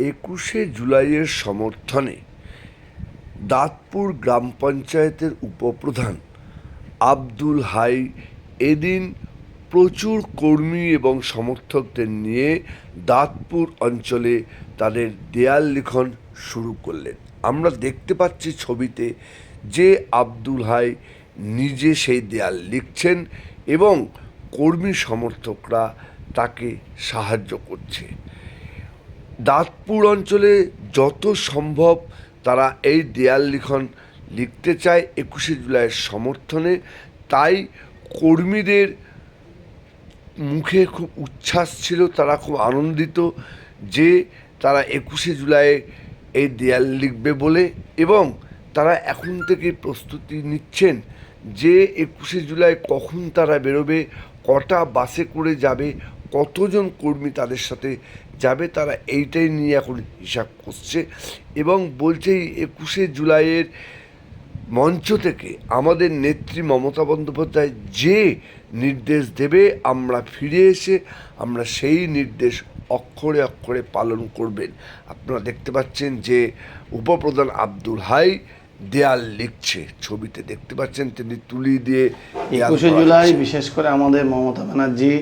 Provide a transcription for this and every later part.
একুশে জুলাইয়ের সমর্থনে দাঁতপুর গ্রাম পঞ্চায়েতের উপপ্রধান আব্দুল হাই এদিন প্রচুর কর্মী এবং সমর্থকদের নিয়ে দাঁতপুর অঞ্চলে তাদের দেয়াল লিখন শুরু করলেন। আমরা দেখতে পাচ্ছি ছবিতে যে আব্দুল হাই নিজে সেই দেয়াল লিখছেন এবং কর্মী সমর্থকরা তাকে সাহায্য করছে। দাঁতপুর অঞ্চলে যত সম্ভব তারা এই দেয়াল লিখন লিখতে চায় একুশে জুলাইয়ের সমর্থনে। তাই কর্মীদের মুখে খুব উচ্ছ্বাস ছিল, তারা খুব আনন্দিত যে তারা একুশে জুলাই এই দেয়াল লিখবে বলে এবং তারা এখন থেকে প্রস্তুতি নিচ্ছেন যে একুশে জুলাই কখন তারা বেরোবে, কটা বাসে করে যাবে কতজন কর্মী তাদের সাথে যাবে তারা এইটাই নিয়ে এখন হিসাব করছে এবং বলছে একুশে জুলাইয়ের মঞ্চ থেকে আমাদের নেত্রী মমতা বন্দ্যোপাধ্যায় যে নির্দেশ দেবে আমরা ফিরে এসে আমরা সেই নির্দেশ অক্ষরে অক্ষরে পালন করবেন। আপনারা দেখতে পাচ্ছেন যে উপপ্রধান আব্দুল হাই দেয়াল লিখছে ছবিতে দেখতে পাচ্ছেন তিনি তুলি দিয়ে একুশে জুলাই বিশেষ করে আমাদের মমতা ব্যানার্জি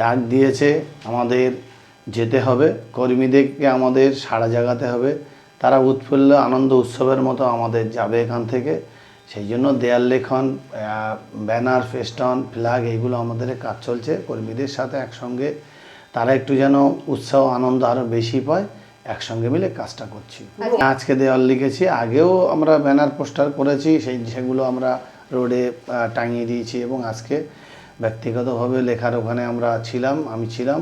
ডাক দিয়েছে আমাদের যেতে হবে। কর্মীদেরকে আমাদের সাড়া জাগাতে হবে। তারা উৎফুল্ল আনন্দ উৎসবের মতো আমাদের যাবে এখান থেকে। সেই জন্য দেয়াল লেখন ব্যানার ফেস্টন ফ্ল্যাগ এইগুলো আমাদের কাজ চলছে। কর্মীদের সাথে একসঙ্গে তারা একটু যেন উৎসাহ আনন্দ আরও বেশি পায় একসঙ্গে মিলে কাজটা করছি। আজকে দেওয়াল লিখেছি। আগেও আমরা ব্যানার পোস্টার করেছি। সেই সেগুলো আমরা রোডে টাঙিয়ে দিয়েছি এবং আজকে ব্যক্তিগতভাবে লেখার ওখানে আমরা ছিলাম, আমি ছিলাম।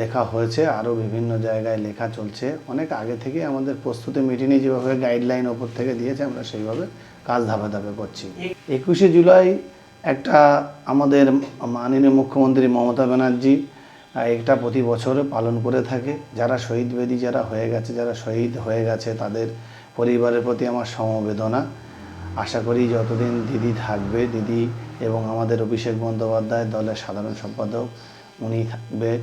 লেখা হয়েছে আরও বিভিন্ন জায়গায় লেখা চলছে। অনেক আগে থেকে আমাদের প্রস্তুতি মিটিংয়ে যেভাবে গাইডলাইন ওপর থেকে দিয়েছে, আমরা সেইভাবে কাজ ধাপে ধাপে করছি। একুশে জুলাই একটা আমাদের মাননীয় মুখ্যমন্ত্রী মমতা ব্যানার্জি এটা প্রতি বছর পালন করে থাকে। যারা শহীদ বেদী, যারা হয়ে গেছে, যারা শহীদ হয়ে গেছে, তাদের পরিবারের প্রতি আমার সমবেদনা। আশা করি যতদিন দিদি থাকবে দিদি এবং আমাদের অভিষেক বন্দ্যোপাধ্যায় দলের সাধারণ সম্পাদক উনি থাকবে।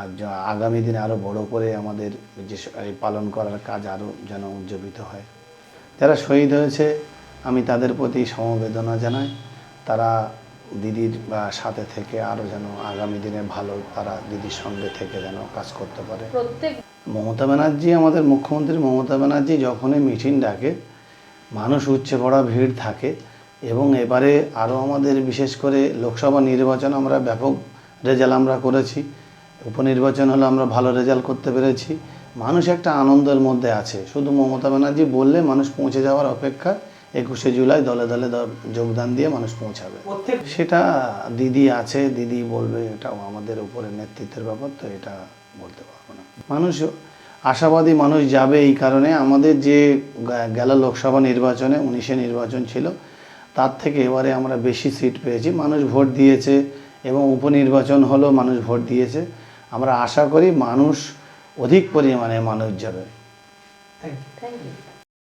আর আগামী দিনে আরও বড় করে আমাদের যে পালন করার কাজ আরও যেন উজ্জীবিত হয়। যারা শহীদ হয়েছে আমি তাদের প্রতি সমবেদনা জানাই। তারা দিদির বা সাথে থেকে আরও যেন আগামী দিনে ভালো তারা দিদির সঙ্গে থেকে যেন কাজ করতে পারে। মমতা ব্যানার্জি আমাদের মুখ্যমন্ত্রী মমতা ব্যানার্জি যখনই মিটিং ডাকে মানুষ উচ্ছে পড়া ভিড় থাকে এবং এবারে আরও আমাদের বিশেষ করে লোকসভা নির্বাচন আমরা ব্যাপক রেজাল্ট আমরা করেছি। উপনির্বাচন হলে আমরা ভালো রেজাল্ট করতে পেরেছি। মানুষ একটা আনন্দের মধ্যে আছে। শুধু মমতা ব্যানার্জি বললে মানুষ পৌঁছে যাওয়ার অপেক্ষা একুশে জুলাই দলে দলে যোগদান দিয়ে মানুষ পৌঁছাবে। সেটা দিদি আছে দিদি বলবে এটাও আমাদের উপরে নেতৃত্বের ব্যাপার তো এটা বলতে পারব না। মানুষ আশাবাদী মানুষ যাবে এই কারণে। আমাদের যে গেল লোকসভা নির্বাচনে উনিশে নির্বাচন ছিল তার থেকে এবারে আমরা বেশি সিট পেয়েছি। মানুষ ভোট দিয়েছে এবং উপনির্বাচন হলো মানুষ ভোট দিয়েছে। আমরা আশা করি মানুষ অধিক পরিমাণে মানুষ যাবে। Thank you